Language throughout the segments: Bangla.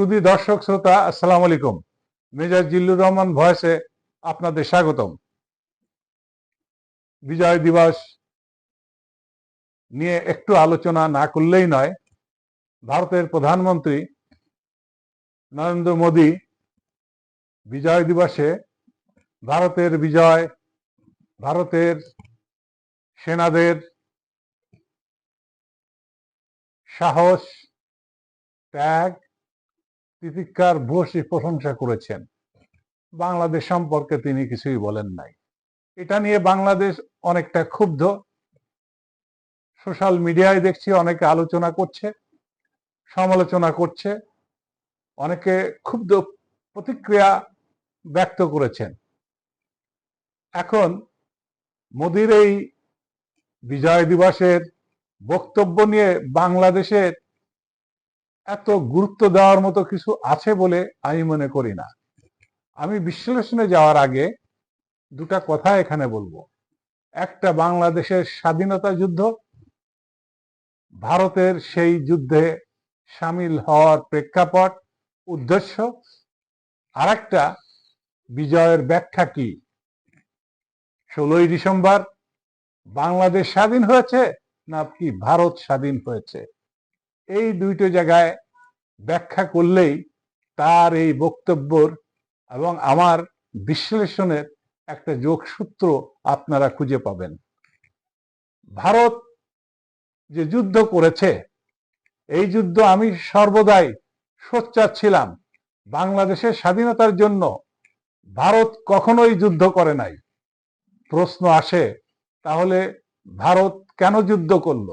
সুদী দর্শক শ্রোতা, আসসালাম আলাইকুম। মেজর জিল্লুর রহমান ভয়েসে আপনাদের স্বাগতম। বিজয় দিবস নিয়ে একটু আলোচনা না করলেই নয়। ভারতের প্রধানমন্ত্রী নরেন্দ্র মোদী বিজয় দিবসে ভারতের বিজয়, ভারতের সেনাদের সাহস, ত্যাগ তিতিক্ষার ভূয়সী প্রশংসা করেছেন। বাংলাদেশ সম্পর্কে তিনি কিছুই বলেন নাই। এটা নিয়ে বাংলাদেশ অনেকটা ক্ষুব্ধ। সোশ্যাল মিডিয়ায় দেখছি অনেকে আলোচনা করছে, সমালোচনা করছে, অনেকে ক্ষুব্ধ প্রতিক্রিয়া ব্যক্ত করেছেন। এখন মোদির এই বিজয় দিবসের বক্তব্য নিয়ে বাংলাদেশের এত গুরুত্ব দেওয়ার মতো কিছু আছে বলে আমি মনে করি না। আমি বিশ্লেষণে যাওয়ার আগে দুটা কথা এখানে বলব। একটা বাংলাদেশের স্বাধীনতা যুদ্ধ, ভারতের সেই যুদ্ধে সামিল হওয়ার প্রেক্ষাপট, উদ্দেশ্য আর একটা বিজয়ের ব্যাখ্যা কি? ষোলোই ডিসেম্বর বাংলাদেশ স্বাধীন হয়েছে না কি ভারত স্বাধীন হয়েছে? এই দুইটো জায়গায় ব্যাখ্যা করলেই তার এই বক্তব্যর এবং আমার বিশ্লেষণের একটা যোগসূত্র আপনারা খুঁজে পাবেন। ভারত যে যুদ্ধ করেছে, এই যুদ্ধ আমি সর্বদাই সোচ্চার ছিলাম বাংলাদেশের স্বাধীনতার জন্য। ভারত কখনোই যুদ্ধ করে নাই। প্রশ্ন আসে, তাহলে ভারত কেন যুদ্ধ করল?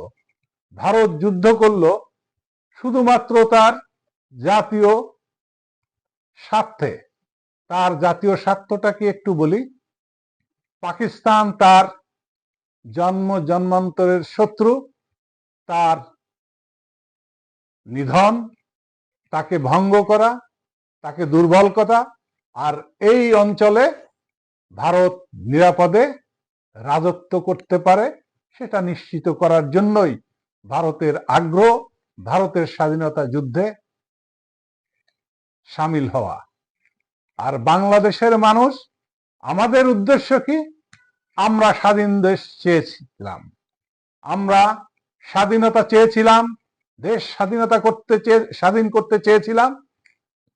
ভারত যুদ্ধ করল শুধুমাত্র তার জাতীয় স্বার্থে, তার জাতীয় স্বার্থটাকে একটু বলি, পাকিস্তান তার জন্ম, জন্মান্তরের শত্রু, তার নিধন, তাকে ভঙ্গ করা, তাকে দুর্বল করা, আর এই অঞ্চলে ভারত নিরাপদে রাজত্ব করতে পারে, সেটা নিশ্চিত করার জন্যই ভারতের আগ্রহ ভারতের স্বাধীনতা যুদ্ধে সামিল হওয়া। আর বাংলাদেশের মানুষ, আমাদের উদ্দেশ্য কি? আমরা স্বাধীন দেশ চেয়েছিলাম। আমরা স্বাধীনতা চেয়েছিলাম, দেশ স্বাধীনতা করতে চেয়ে, স্বাধীন করতে চেয়েছিলাম।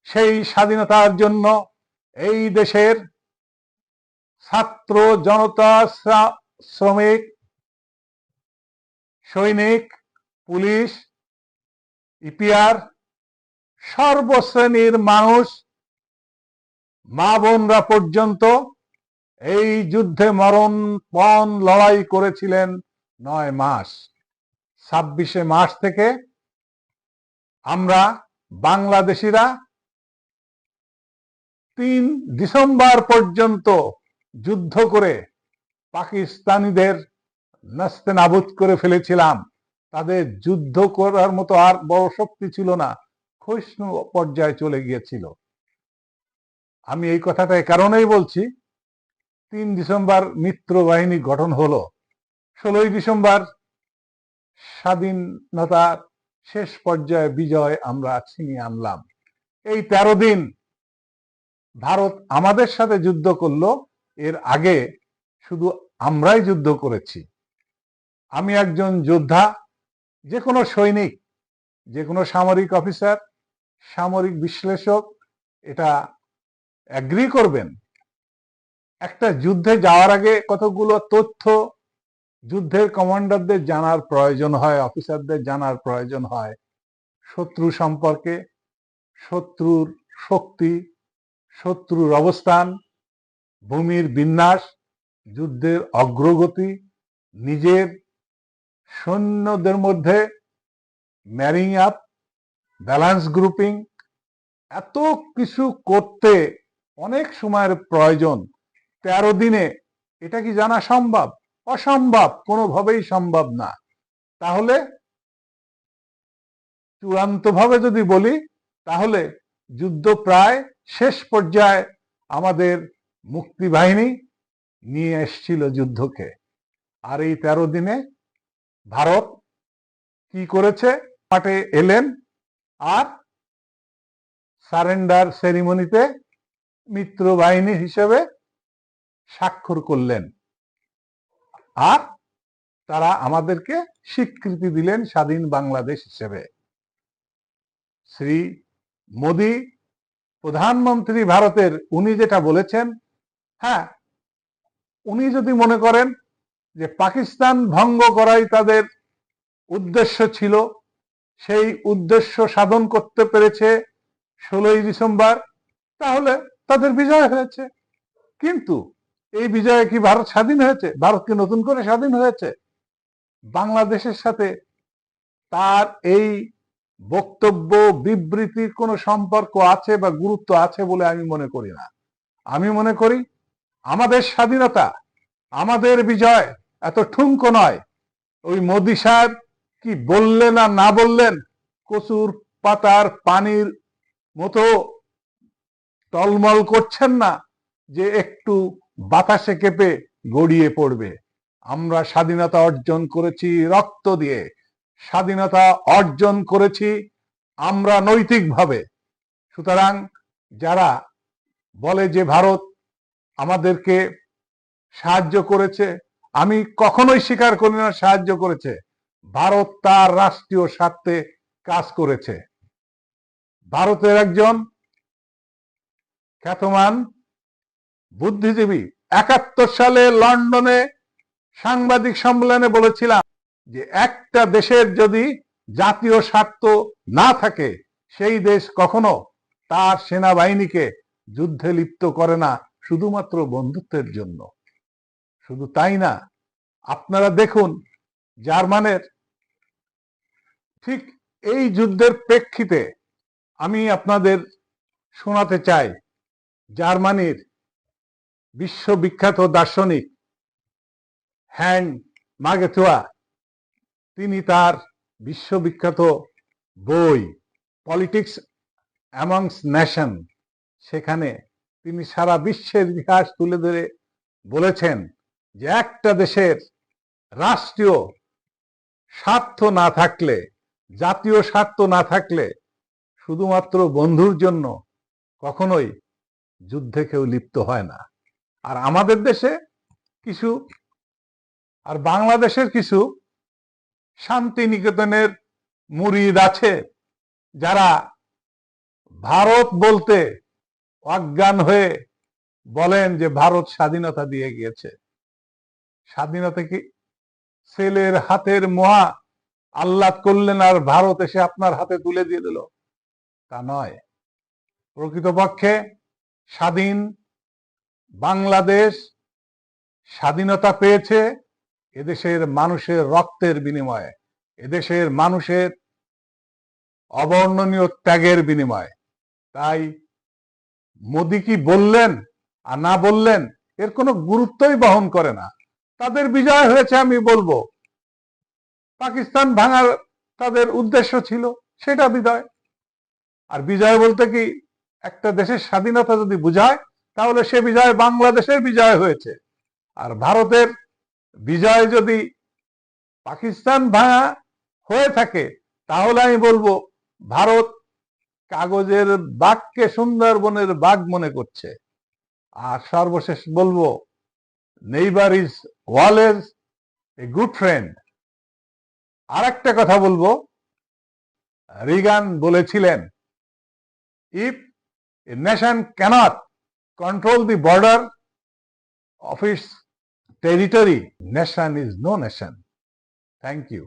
সেই স্বাধীনতার জন্য এই দেশের ছাত্র জনতা শ্রমিক, সৈনিক, পুলিশ ইপিআর সর্বশ্রেণীর মানুষ মা বোনরা পর্যন্ত এই যুদ্ধে মরণ পণ লড়াই করেছিলেন নয় মাস। ছাব্বিশে মার্চ থেকে আমরা বাংলাদেশিরা তিন ডিসেম্বর পর্যন্ত যুদ্ধ করে পাকিস্তানিদের নাস্তে নাবুদ করে ফেলেছিলাম। তাদের যুদ্ধ করার মতো আর বড় শক্তি ছিল না। ক্ষয়িষ্ণু পর্যায়ে চলে গিয়েছিল। আমি এই কথাটা এ কারণেই বলছি, তিন ডিসেম্বর মিত্র বাহিনী গঠন হলো। ষোলোই ডিসেম্বর স্বাধীনতার শেষ পর্যায়ে বিজয় আমরা ছিনিয়ে আনলাম। এই তেরো দিন ভারত আমাদের সাথে যুদ্ধ করল, এর আগে শুধু আমরাই যুদ্ধ করেছি। আমি একজন যোদ্ধা যে কোনো সৈনিক যে কোনো সামরিক অফিসার, সামরিক বিশ্লেষক, এটা অ্যাগ্রি করবেন। একটা যুদ্ধে যাওয়ার আগে কতগুলো তথ্য যুদ্ধের কমান্ডারদের জানার প্রয়োজন হয়, অফিসারদের জানার প্রয়োজন হয়? শত্রু সম্পর্কে, শত্রুর শক্তি, শত্রুর অবস্থান, ভূমির বিন্যাস, যুদ্ধের অগ্রগতি, নিজের সৈন্যদের মধ্যে ম্যারিং আপ ব্যালেন্স গ্রুপিং এত কিছু করতে অনেক সময়ের প্রয়োজন। তেরো দিনে এটা কি জানা সম্ভব? অসম্ভব, কোনোভাবেই সম্ভব না। তাহলে চূড়ান্তভাবে যদি বলি, তাহলে যুদ্ধ প্রায় শেষ পর্যায়ে আমাদের মুক্তি বাহিনী নিয়ে এসছিল যুদ্ধকে। আর এই তেরো দিনে ভারত কি করেছে? মাঠে এলেন আর সারেন্ডার সেরিমনিতে মিত্র বাহিনী হিসেবে স্বাক্ষর করলেন। আর তারা আমাদেরকে স্বীকৃতি দিলেন স্বাধীন বাংলাদেশ হিসেবে। শ্রী মোদি প্রধানমন্ত্রী ভারতের, উনি যেটা বলেছেন হ্যাঁ উনি যদি মনে করেন যে পাকিস্তান ভঙ্গ করাই তাদের উদ্দেশ্য ছিল, সেই উদ্দেশ্য সাধন করতে পেরেছে ষোলোই ডিসেম্বর। তাহলে তাদের বিজয় হয়েছে। কিন্তু এই বিজয়ে কি ভারত স্বাধীন হয়েছে? ভারত কি নতুন করে স্বাধীন হয়েছে? বাংলাদেশের সাথে তার এই বক্তব্য, বিবৃতির কোনো সম্পর্ক আছে বা গুরুত্ব আছে বলে আমি মনে করি না। আমি মনে করি আমাদের স্বাধীনতা, আমাদের বিজয় এত ঠুনকো নয়। ওই মোদি সাহেব কি বললেন আর না বললেন? কচুর পাতার পানির মতো টলমল করছেন না যে একটু বাতাসে কেঁপে গড়িয়ে পড়বে। আমরা স্বাধীনতা অর্জন করেছি রক্ত দিয়ে। স্বাধীনতা অর্জন করেছি আমরা নৈতিকভাবে। সুতরাং যারা বলে যে ভারত আমাদেরকে সাহায্য করেছে আমি কখনোই স্বীকার করি না, সাহায্য করেছে। ভারত তার রাষ্ট্রীয় স্বার্থে কাজ করেছে। ভারতের একজন খ্যাতমান বুদ্ধিজীবী একাত্তর সালে লন্ডনে সাংবাদিক সম্মেলনে বলেছিলাম যে, একটা দেশের যদি জাতীয় স্বার্থ না থাকে, সেই দেশ কখনো তার সেনাবাহিনীকে যুদ্ধে লিপ্ত করে না, শুধুমাত্র বন্ধুত্বের জন্য। শুধু তাই না, আপনারা দেখুন জার্মানের ঠিক এই যুদ্ধের প্রেক্ষিতে আমি আপনাদের শোনাতে চাই, জার্মানির বিশ্ববিখ্যাত দার্শনিক হ্যাং মাগেথুয়া, তিনি তার বিশ্ববিখ্যাত বই পলিটিক্স অ্যামংস নেশন, সেখানে তিনি সারা বিশ্বের ইতিহাস তুলে ধরে বলেছেন। যে একটা দেশের রাষ্ট্রীয় স্বার্থ না থাকলে, জাতীয় স্বার্থ না থাকলে শুধুমাত্র বন্ধুর জন্য কখনোই যুদ্ধে কেউ লিপ্ত হয় না। আর আমাদের দেশে কিছু, আর বাংলাদেশের কিছু শান্তি নিকেতনের মুরিদ আছে যারা ভারত বলতে অজ্ঞান হয়ে বলেন যে ভারত স্বাধীনতা দিয়ে গিয়েছে। স্বাধীনতা কি? ছেলের হাতের মহা আহ্লাদ করলেন আর ভারত এসে আপনার হাতে তুলে দিয়ে দিল। তা নয়। প্রকৃতপক্ষে স্বাধীন বাংলাদেশ স্বাধীনতা পেয়েছে এদেশের মানুষের রক্তের বিনিময়ে, এদেশের মানুষের অবর্ণনীয় ত্যাগের বিনিময়ে। তাই মোদি কি বললেন আর না বললেন এর কোনো গুরুত্বই বহন করে না। তাদের বিজয় হয়েছে আমি বলব। পাকিস্তান ভাঙার তাদের উদ্দেশ্য ছিল সেটা বিজয়। আর বিজয় বলতে কি, একটা দেশের স্বাধীনতা যদি বুঝায়, তাহলে সে বিজয় বাংলাদেশের বিজয় হয়েছে। আর ভারতের বিজয় যদি পাকিস্তান ভাঙা হয়ে থাকে, তাহলে আমি বলব, ভারত কাগজের বাঘকে সুন্দরবনের বাঘ মনে করছে। আর সর্বশেষ বলব neighbour is always a good friend আর একটা কথা বলব। রিগান বলেছিলেন if a nation cannot control the border of its territory nation is no nation thank you